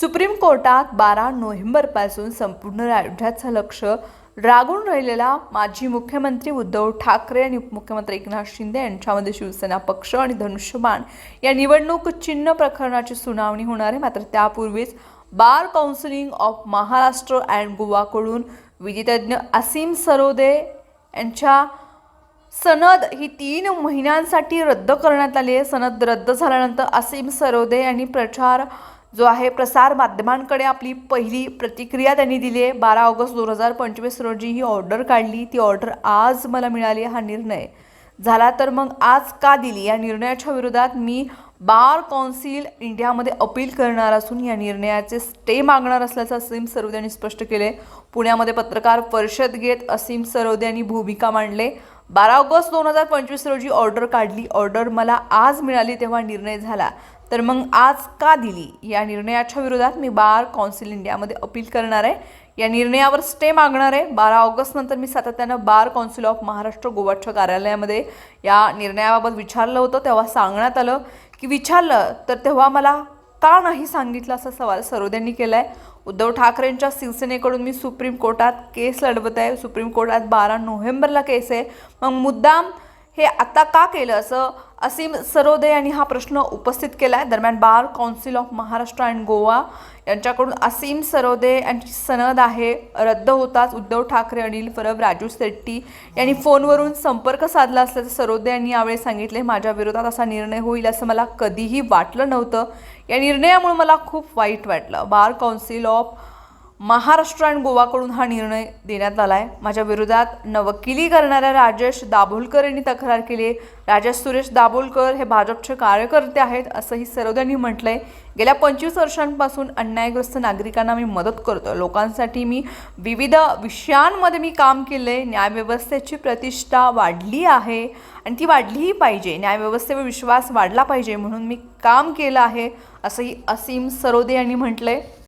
Supreme कोर्टात बारा नोव्हेंबरपासून संपूर्ण राज्याचं लक्ष रागून राहिलेला माजी मुख्यमंत्री उद्धव ठाकरे आणि उपमुख्यमंत्री एकनाथ शिंदे यांच्यामध्ये शिवसेना पक्ष आणि धनुष्यबाण या निवडणूक चिन्ह प्रकरणाची सुनावणी होणार आहे. मात्र त्यापूर्वीच bar counselling of Maharashtra and गोवाकडून विधितज्ञ असीम सरोदे यांच्या सनद ही तीन महिन्यांसाठी रद्द करण्यात आली आहे. सनद रद्द झाल्यानंतर असीम सरोदे यांनी प्रचार जो आहे प्रसार माध्यमांकडे आपली पहिली प्रतिक्रिया त्यांनी दिली आहे. बारा ऑगस्ट दोन हजार पंचवीस रोजी ही ऑर्डर काढली. ती ऑर्डर आज मला मिळाली हा निर्णय. झाला तर मग आज का दिली? या निर्णयाच्या विरोधात मी बार कौन्सिल इंडियामध्ये अपील करणार असून या निर्णयाचे स्टे मागणार असल्याचं असीम सरोदे यांनी स्पष्ट केले पुण्यामध्ये पत्रकार परिषद घेत असीम सरोदे यांनी भूमिका मांडले. बारा ऑगस्ट दोन हजार पंचवीस रोजी ऑर्डर काढली. ऑर्डर मला आज मिळाली तेव्हा निर्णय झाला. तर मग आज का दिली? या निर्णयाच्या विरोधात मी बार कौन्सिल इंडियामध्ये अपील करणार आहे. या निर्णयावर स्टे मागणार आहे. बारा ऑगस्ट नंतर मी सातत्यानं बार कौन्सिल ऑफ महाराष्ट्र गोवाच्या कार्यालयामध्ये या निर्णयाबाबत विचारलं होतं. तेव्हा सांगण्यात आलं की विचारलं तर तेव्हा मला का नाही सांगितलं? असा सवाल सरोद्यांनी केला आहे उद्धव ठाकरेंच्या शिवसेनेकडून मी सुप्रीम कोर्टात केस लढवत आहे. सुप्रीम कोर्टात बारा नोव्हेंबरला केस आहे. मग मुद्दाम हे आता का केलं? असं असीम सरोदे यांनी हा प्रश्न उपस्थित केला आहे दरम्यान bar council of Maharashtra and Goa यांच्याकडून असीम सरोदे यांची सनद आहे. रद्द होताच उद्धव ठाकरे अनिल परब राजू शेट्टी यांनी फोनवरून संपर्क साधला असल्याचं सरोदे यांनी यावेळी सांगितले माझ्या विरोधात असा निर्णय होईल असं मला कधीही वाटलं नव्हतं. या निर्णयामुळे मला खूप वाईट वाटलं. बार काउन्सिल ऑफ महाराष्ट्र आणि गोवाकडून हा निर्णय देण्यात आला आहे माझ्या विरोधात नवकिली करणाऱ्या राजेश दाभोलकर यांनी तक्रार केली आहे. राजेश सुरेश दाभोलकर हे भाजपचे कार्यकर्ते आहेत असंही सरोद्यांनी आहे गेल्या पंचवीस वर्षांपासून अन्यायग्रस्त नागरिकांना मी मदत करतो लोकांसाठी मी विविध विषयांमध्ये मी काम केलं आहे न्यायव्यवस्थेची प्रतिष्ठा वाढली आहे आणि ती वाढलीही पाहिजे. न्यायव्यवस्थेवर विश्वास वाढला पाहिजे म्हणून मी काम केलं आहे असंही असीम सरोदे यांनी म्हटलं आहे